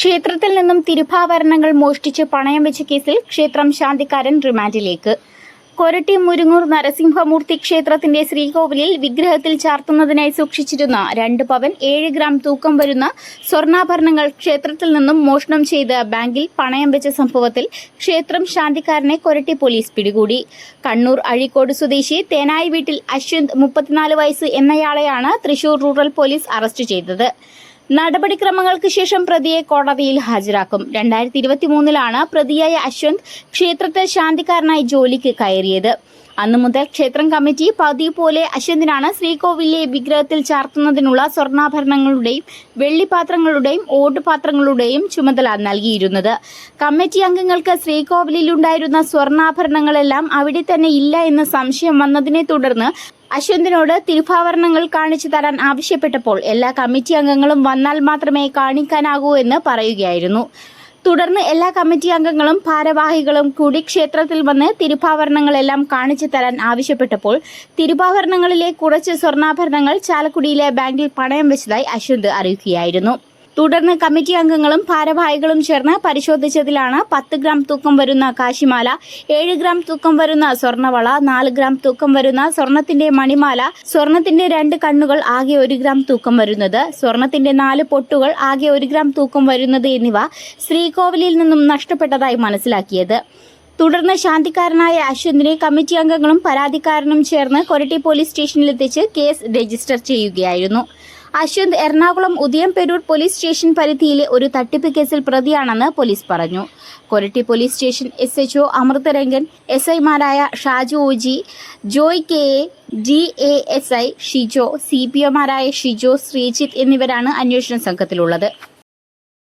ക്ഷേത്രത്തിൽ നിന്നും തിരുഭാഭരണങ്ങൾ മോഷ്ടിച്ച് പണയം വെച്ച കേസിൽ ക്ഷേത്രം ശാന്തിക്കാരൻ റിമാൻഡിലേക്ക്. കൊരട്ടി മുരുങ്ങൂർ നരസിംഹമൂർത്തി ക്ഷേത്രത്തിന്റെ ശ്രീകോവിലിൽ വിഗ്രഹത്തിൽ ചാർത്തുന്നതിനായി സൂക്ഷിച്ചിരുന്ന രണ്ട് പവൻ ഏഴ് ഗ്രാം തൂക്കം വരുന്ന സ്വർണാഭരണങ്ങൾ ക്ഷേത്രത്തിൽ നിന്നും മോഷണം ചെയ്ത് ബാങ്കിൽ പണയം വെച്ച സംഭവത്തിൽ ക്ഷേത്രം ശാന്തിക്കാരനെ കൊരട്ടി പോലീസ് പിടികൂടി. കണ്ണൂർ അഴീക്കോട് സ്വദേശി തേനായി വീട്ടിൽ അശ്വന്ത് മുപ്പത്തിനാല് വയസ്സ് എന്നയാളെയാണ് തൃശൂർ റൂറൽ പോലീസ് അറസ്റ്റ് ചെയ്തത്. നടപടിക്രമങ്ങൾക്ക് ശേഷം പ്രതിയെ കോടതിയിൽ ഹാജരാക്കും. രണ്ടായിരത്തി ഇരുപത്തി മൂന്നിലാണ് പ്രതിയായ അശ്വന്ത് ക്ഷേത്രത്തിൽ ശാന്തിക്കാരനായി ജോലിക്ക് കയറിയത്. അന്നു മുതൽ ക്ഷേത്രം കമ്മിറ്റി പതിവ് പോലെ അശ്വന്തിനാണ് ശ്രീകോവിലെ വിഗ്രഹത്തിൽ ചാർത്തുന്നതിനുള്ള സ്വർണാഭരണങ്ങളുടെയും വെള്ളിപാത്രങ്ങളുടെയും ഓട്ടുപാത്രങ്ങളുടെയും ചുമതല നൽകിയിരുന്നത്. കമ്മിറ്റി അംഗങ്ങൾക്ക് ശ്രീകോവിലിലുണ്ടായിരുന്ന സ്വർണാഭരണങ്ങളെല്ലാം അവിടെ തന്നെ ഇല്ല എന്ന് സംശയം വന്നതിനെ തുടർന്ന് അശ്വന്തിനോട് തിരുഭാവരണങ്ങൾ കാണിച്ചു തരാൻ ആവശ്യപ്പെട്ടപ്പോൾ എല്ലാ കമ്മിറ്റി അംഗങ്ങളും വന്നാൽ മാത്രമേ കാണിക്കാനാകൂ എന്ന് പറയുകയായിരുന്നു. തുടർന്ന് എല്ലാ കമ്മിറ്റി അംഗങ്ങളും ഭാരവാഹികളും കൂടി ക്ഷേത്രത്തിൽ വന്ന് തിരുഭാവരണങ്ങളെല്ലാം കാണിച്ചു തരാൻ ആവശ്യപ്പെട്ടപ്പോൾ തിരുഭാവരണങ്ങളിലെ കുറച്ച് സ്വർണാഭരണങ്ങൾ ചാലക്കുടിയിലെ ബാങ്കിൽ പണയം വെച്ചതായി അശ്വന്ത് അറിയിക്കുകയായിരുന്നു. തുടർന്ന് കമ്മിറ്റി അംഗങ്ങളും ഭാരവാഹികളും ചേർന്ന് പരിശോധിച്ചതിലാണ് പത്ത് ഗ്രാം തൂക്കം വരുന്ന കാശിമാല ഏഴ് ഗ്രാം തൂക്കം വരുന്ന സ്വർണവള നാല് ഗ്രാം തൂക്കം വരുന്ന സ്വർണത്തിന്റെ മണിമാല സ്വർണത്തിന്റെ രണ്ട് കണ്ണുകൾ ആകെ ഒരു ഗ്രാം തൂക്കം വരുന്നത് സ്വർണത്തിന്റെ നാല് പൊട്ടുകൾ ആകെ ഒരു ഗ്രാം തൂക്കം വരുന്നത് എന്നിവ ശ്രീകോവിലിൽ നിന്നും നഷ്ടപ്പെട്ടതായി മനസ്സിലാക്കിയത്. തുടർന്ന് ശാന്തിക്കാരനായ അശ്വന്തിനെ കമ്മിറ്റി അംഗങ്ങളും പരാതിക്കാരനും ചേർന്ന് കൊരട്ടി പോലീസ് സ്റ്റേഷനിലെത്തിച്ച് കേസ് രജിസ്റ്റർ ചെയ്യുകയായിരുന്നു. അശ്വന്ത് എറണാകുളം ഉദയംപേരൂർ പോലീസ് സ്റ്റേഷൻ പരിധിയിലെ ഒരു തട്ടിപ്പ് കേസിൽ പ്രതിയാണെന്ന് പോലീസ് പറഞ്ഞു. Koratty police station S H O Amritharangan S ഐമാരായ Shaju OG Joy K A D A S I Shijo C P ഒമാരായ Shijo Sreejith എന്നിവരാണ് അന്വേഷണ സംഘത്തിലുള്ളത്.